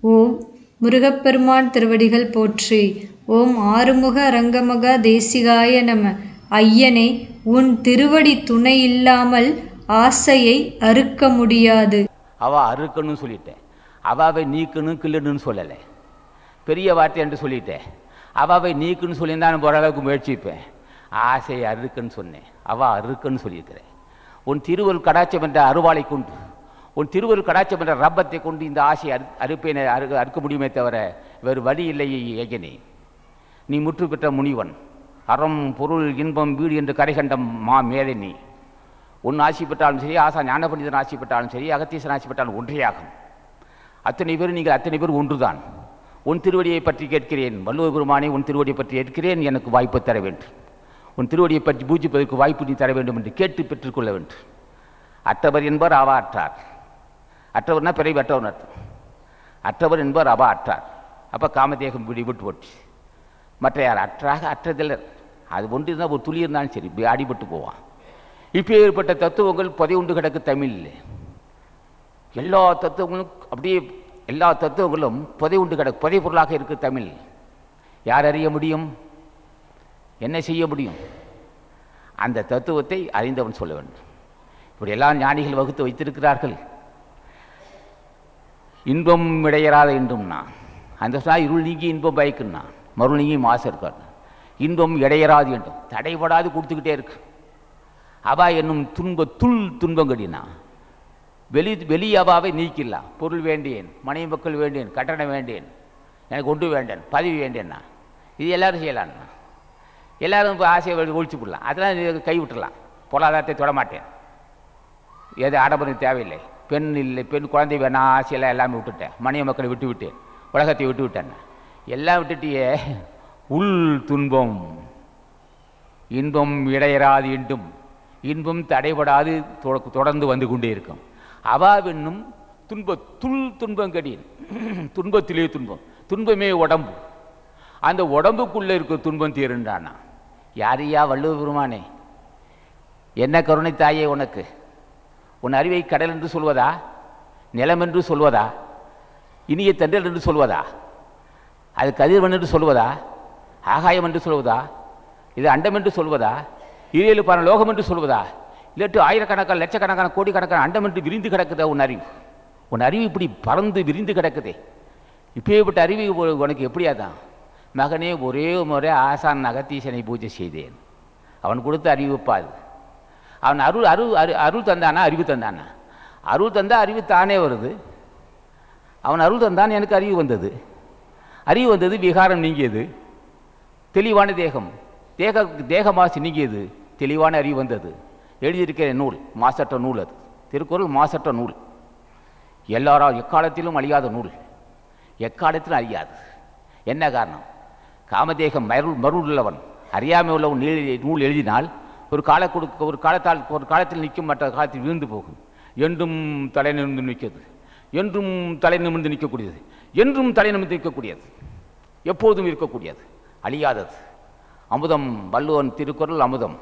ஓம் முருகப்பெருமான் திருவடிகள் போற்றி. ஓம் ஆறுமுக அரங்கமகா தேசிகாய நம. ஐயனே உன் திருவடி துணை இல்லாமல் ஆசையை அறுக்க முடியாது. அவ அறுக்கணும்னு சொல்லிட்டேன். அவாவை நீக்கணும் கிள்ளணும்னு சொல்லலை. பெரிய வார்த்தை என்று சொல்லிட்டேன். அவாவை நீக்குன்னு சொல்லியிருந்தா நான் ஓரளவுக்கு முயற்சிப்பேன். ஆசையை அறுக்குன்னு சொன்னேன். அவ அறுக்குன்னு சொல்லியிருக்கிறேன். உன் திருவள் கடாச்சம் என்ற அருவாளை கொண்டு உன் திருவரு கடாட்சம் என்ற ரப்பத்தை கொண்டு இந்த ஆசையை அறு அறுப்பேனை அறு அறுக்க முடியுமே தவிர வேறு வழி இல்லை ஏகனே. நீ முற்று பெற்ற முனிவன். அறம் பொருள் இன்பம் வீடு என்று கரை கண்ட மா மேதை நீ. உன் ஆசி பெற்றாலும் சரி ஆசா ஞான பண்டிதன் ஆசி பெற்றாலும் சரி அகத்தீசன் ஆசி பெற்றாலும் ஒன்றையாகும். அத்தனை பேர் நீங்கள் அத்தனை பேர் ஒன்றுதான். உன் திருவடியை பற்றி கேட்கிறேன். வள்ளுவர் பெருமானே உன் திருவடியை பற்றி கேட்கிறேன். எனக்கு வாய்ப்பு தர வேண்டும். உன் திருவடியை பற்றி பூஜிப்பதற்கு வாய்ப்பு நீ தர வேண்டும் என்று கேட்டு பெற்றுக்கொள்ள வேண்டும். அற்றவர் என்பவர் ஆவாற்றார். அற்றவர்னா பிறகு அற்றவர் அர்த்தம். அற்றவர் என்பவர் அவா அற்றார். அப்போ காமதேகம் விடி போச்சு. மற்ற யார் அற்றாக அற்றதில்லை அது ஒன்று இருந்தால் ஒரு துளி இருந்தாலும் சரி இப்படி அடிபட்டு போவான். இப்போ ஏற்பட்ட தத்துவங்கள் புதை உண்டு கிடக்கு தமிழில். எல்லா தத்துவங்களும் அப்படியே எல்லா தத்துவங்களும் புதை உண்டு கிடக்கு புதை பொருளாக இருக்குது தமிழ். யார் அறிய முடியும்? என்ன செய்ய முடியும்? அந்த தத்துவத்தை அறிந்தவன் சொல்ல வேண்டும். இப்படி எல்லா ஞானிகள் வகுத்து வைத்திருக்கிறார்கள். இன்பம் இடையறாத இன்பம்னா அந்த சொன்னால் இருள் நீங்கி இன்பம் பயக்குன்னா மருள் நீங்கி மாசு இருக்கார் இன்பம் இடையறாது இன்பம். தடைபடாது கொடுத்துக்கிட்டே இருக்கு. அவா என்னும் துன்ப துள் துன்பம் கடினா வெளி வெளி அவாவை நீக்கிடலாம் பொருள் வேண்டியேன் மனைவி மக்கள் வேண்டேன் கட்டணம் வேண்டேன் எனக்கு ஒன்று வேண்டேன் பதவி வேண்டேன்னா இது எல்லோரும் செய்யலாம்ண்ணா எல்லோரும் இப்போ ஆசையை ஒழிச்சு விடலாம் அதெல்லாம் கைவிட்டுடலாம் கை பொருளாதாரத்தை தொடமாட்டேன் எது ஆடம்பரம் தேவையில்லை. பெண் இல்லை பெண் குழந்தை வேணாம் ஆசையெல்லாம் எல்லாமே விட்டுட்டேன். மனைவி மக்களை விட்டு விட்டேன். உலகத்தை விட்டு விட்டேன். எல்லாம் விட்டுட்டியே உள் துன்பம். இன்பம் இடையராது இன்றும் இன்பம் தடைபடாது தொடர்ந்து வந்து கொண்டே இருக்கும். அவாவென்னும் துன்ப துள் துன்பங்கடின் துன்பத்திலே துன்பம். துன்பமே உடம்பு. அந்த உடம்புக்குள்ளே இருக்க துன்பம் தீருண்டானா யாரையா வள்ளுவ பெருமானே? என்ன கருணை தாயே உனக்கு? உன் அறிவை கடல் என்று சொல்வதா? நிலம் என்று சொல்வதா? இனிய தண்டல் என்று சொல்வதா? அது கதிர்வன் என்று சொல்வதா? ஆகாயம் என்று சொல்வதா? இது அண்டம் என்று சொல்வதா? ஈரேழு பல லோகம் என்று சொல்வதா? இல்லாட்டு ஆயிரக்கணக்கான லட்சக்கணக்கான கோடிக்கணக்கான அண்டம் என்று விரிந்து கிடக்குதா உன் அறிவு? உன் அறிவு இப்படி பறந்து விரிந்து கிடக்குதே. இப்பேற்பட்ட அறிவு உனக்கு எப்படியாதான் மகனே ஒரே முறை ஆசான் நகத்தீசனை பூஜை செய்தேன். அவன் கொடுத்த அறிவிப்பாது அவன் அருள் அருள் அரு அருள் தந்தானா அறிவு தந்தானா? அருள் தந்தால் அறிவு தானே வருது. அவன் அருள் தந்தான் எனக்கு அறிவு வந்தது. அறிவு வந்தது விகாரம் நீங்கியது. தெளிவான தேகம். தேக தேக மாசு நீங்கியது. தெளிவான அறிவு வந்தது. எழுதியிருக்கிற நூல் மாசற்ற நூல் அது. திருக்குறள் மாசற்ற நூல். எல்லாரும் எக்காலத்திலும் அழியாத நூல். எக்காலத்திலும் அழியாது. என்ன காரணம்? காமதேகம் மருள் மருள் உள்ளவன். அறியாமை உள்ளவன் நீ- நூல் எழுதினால் ஒரு கால கொடுக்க ஒரு காலத்தால் ஒரு காலத்தில் நிற்கும் மற்ற காலத்தில் வீழ்ந்து போகும். என்றும் தலை நிமிர்ந்து நிற்கிறது. என்றும் தலை நிமிர்ந்து நிற்கக்கூடியது. என்றும் தலை நிமிர்ந்து நிற்கக்கூடியது. எப்போதும் இருக்கக்கூடியது. அழியாதது. அமுதம் வள்ளுவன் திருக்குறள் அமுதம்.